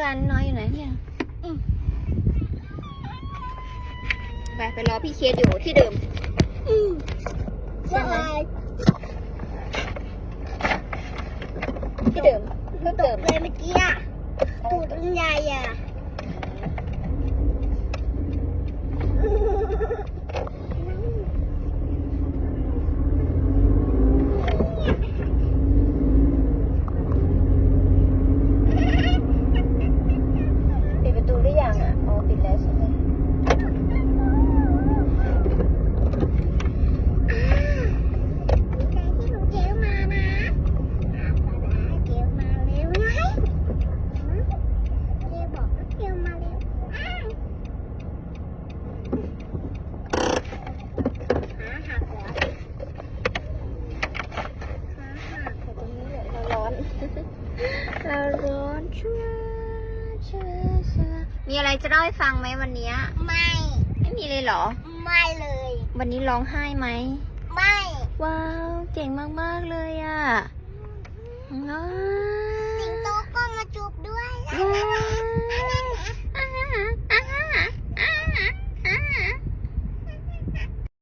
กันน้อยอยู่ไหนเนี่ยอืมไปไปรอพี่เคสอยู่ที่เดิมอืมใช่ไหมว่าที่เดิมเพิ่มตเติกมเลยเมื่อกี้อะตูดมันใหญ่อะ ปิดประตูหรือยังอะอ๋อปิดแล้วใช่ไหม ใจที่หนูเจอมานะเจอมาเร็วไงเจบอกว่าเจอมาเร็วอ้าวขาหักเหรอขาหัก แต่ตรงนี้เนี่ยเราร้ อนเราร้อนชัวชัวชัวมีอะไรจะเล่าให้ฟังไหมวันเนี้ยไม่ ไม่มีเลยเหรอ ไม่เลย วันนี้ร้องไห้ไหม ไม่ ว้าว เก่งมากๆเลยอะว้าสิงโตก็มาจูบด้วยว้าว